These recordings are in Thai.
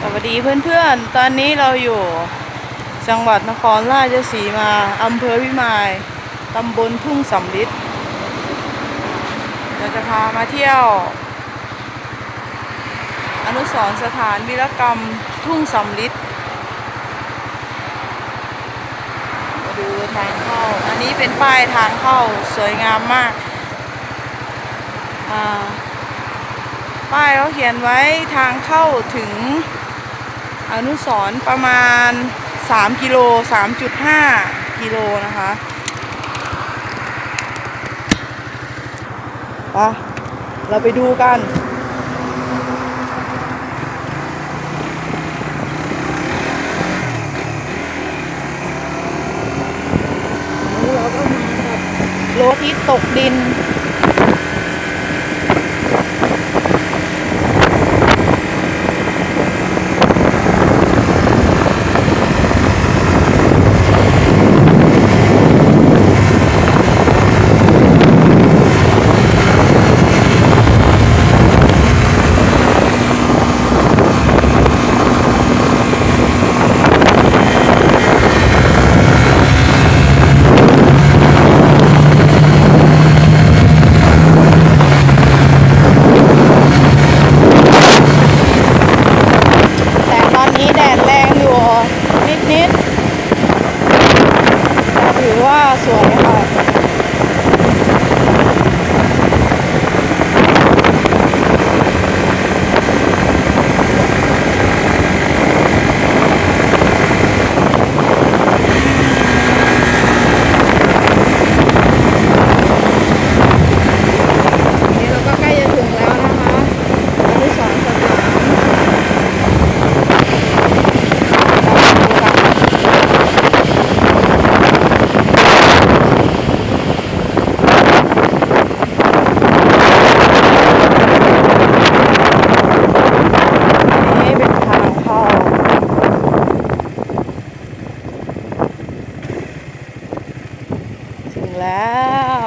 สวัสดีเพื่อนๆ ตอนนี้เราอยู่จังหวัดนครราชสีมาอำเภอพิมายตำบลทุ่งสำลิดเราจะพามาเที่ยว อนุสรสถานวีรกรรมทุ่งสำลิดมาดูทางเข้า อันนี้เป็นป้ายทางเข้าสวยงามมาก อ่า ป้ายเขาเขียนไว้ทางเข้าถึงอนุสรประมาณ 3 กิโล 3.5 กิโลนะคะไปเราไปดูกันแล้วเราก็มากับรถที่ตกดิน แต่ตอนนี้แดดแรงอยู่นิดนิดๆแต่ถือว่าสวยค่ะ นี่เราก็ใกล้จะถึงแล้วนะคะอนุสรณ์สถาน นี่เป็นทางเข้า ถึง แล้ว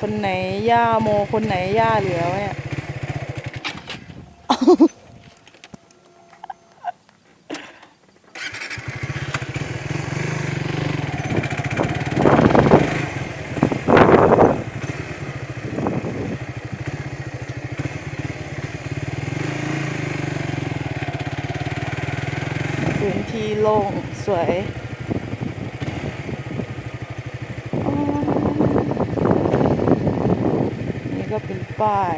คนไหนย่าโม คนไหนย่าเหลือวะเนี่ย พื้นที่โล่ง สวยอ๋อนี่ก็เป็นป้าย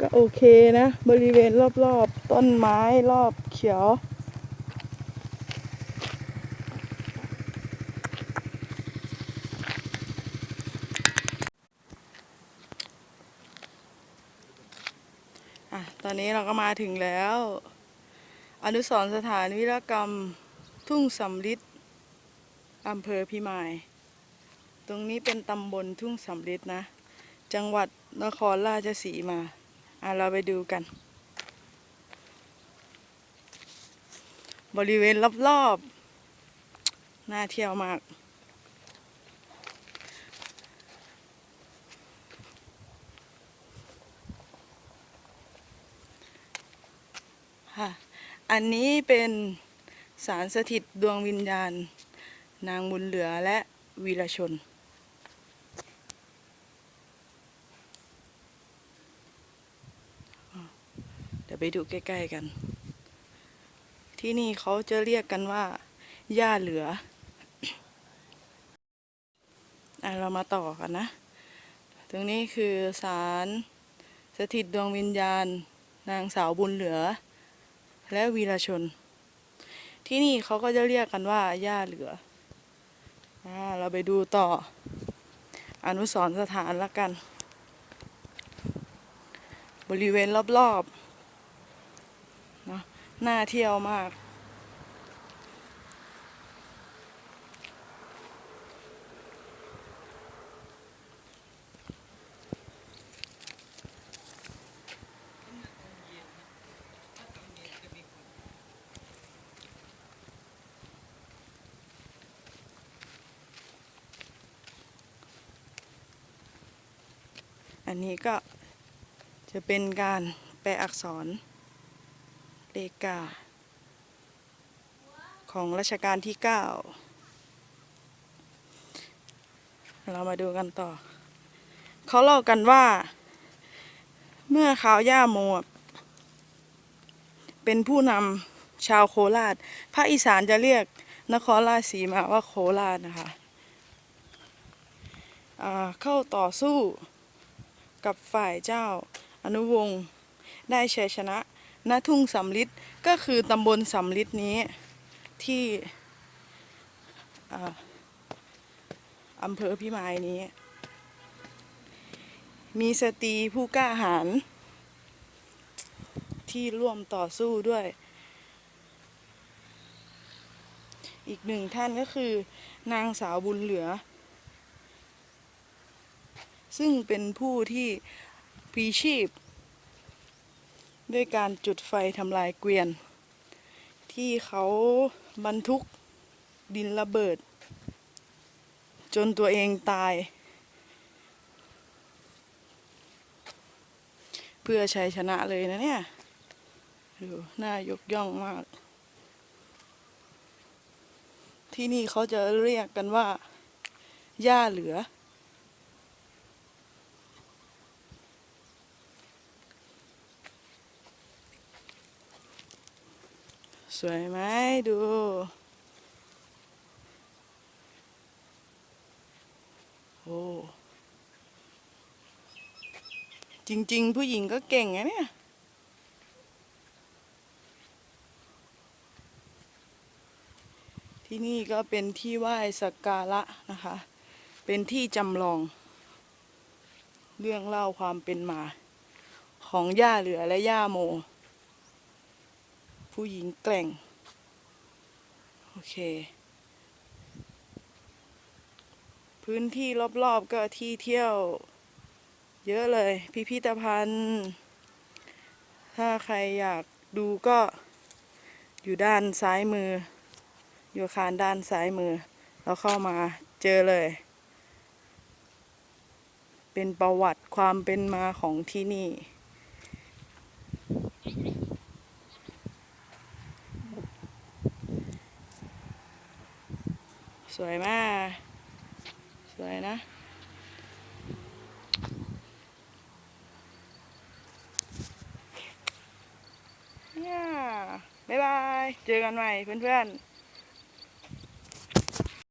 ก็โอเคนะ บริเวณรอบๆ ต้นไม้รอบเขียว อะตอนนี้เราก็มาถึงแล้ว อนุสรสถานวิรกรรมทุ่งสำลิดอำเภอพิมาย ตรงนี้เป็นตำบลทุ่งสำลิดนะ จังหวัดนครราชสีมา อะเราไปดูกัน บริเวณรอบๆน่าเที่ยวมาก ค่ะ อันนี้เป็นสารสถิตดวงวิญญาณ นางบุญเหลือและวีรชน เดี๋ยวไปดูใกล้ ๆ กัน ที่นี่เขาจะเรียกกันว่า ย่าเหลืออะเรามาต่อกันนะ ตรงนี้คือสารสถิตดวงวิญญาณ นางสาวบุญเหลือ และวีรชน ที่นี่เขาก็จะเรียกกันว่าย่าเหลืออเราไปดูต่อ อนุสรสถานละกัน บริเวณรอบๆนะน่าเที่ยวมาก นนี้ก็จะเป็นการแปลอักษรเลขเก้าของรัชกาลที่เก้าเรามาดูกันต่อ เขาเล่ากันว่า เมื่อขาวย่าโมเป็นผู้นำชาวโคราช ภาคอีสานจะเรียกนครราชสีมาว่าโคราชนะคะเข้าต่อสู้ กับฝ่ายเจ้าอนุวงศ์ได้ชัยชนะณทุ่งสำลิดก็คือตำบลสำลิดนี้ที่อ่าอำเภอพิมายนี้ มีสตรีผู้กล้าหาญที่ร่วมต่อสู้ด้วย อีกหนึ่งท่านก็คือนางสาวบุญเหลือ ซึ่งเป็นผู้ที่พีชีพ ด้วยการจุดไฟทำลายเกวียน ที่เขาบรรทุกดินระเบิด จนตัวเองตาย เพื่อชัยชนะเลยนะเนี่ย ดูน่ายกย่องมาก ที่นี่เขาจะเรียกกันว่าย่าเหลือ วยไหมดู โอ้จริง ๆ ผู้หญิงก็เก่งนะเนี่ย ที่นี่ก็เป็นที่ไหว้สักการะนะคะ เป็นที่จำลอง เรื่องเล่าความเป็นมาของย่าเหลือและย่าโม ผู้หญิงแกร่ง โอเค พื้นที่รอบๆก็ที่เที่ยว เยอะเลย พิพิธภัณฑ์ ถ้าใครอยากดูก็อยู่ด้านซ้ายมือ อยู่คารด้านซ้ายมือเราเข้ามาเจอเลย เป็นประวัติความเป็นมาของที่นี่ สวยมาก สวยนะ เนี่ย บ๊ายบาย เจอกันใหม่เพื่อนๆ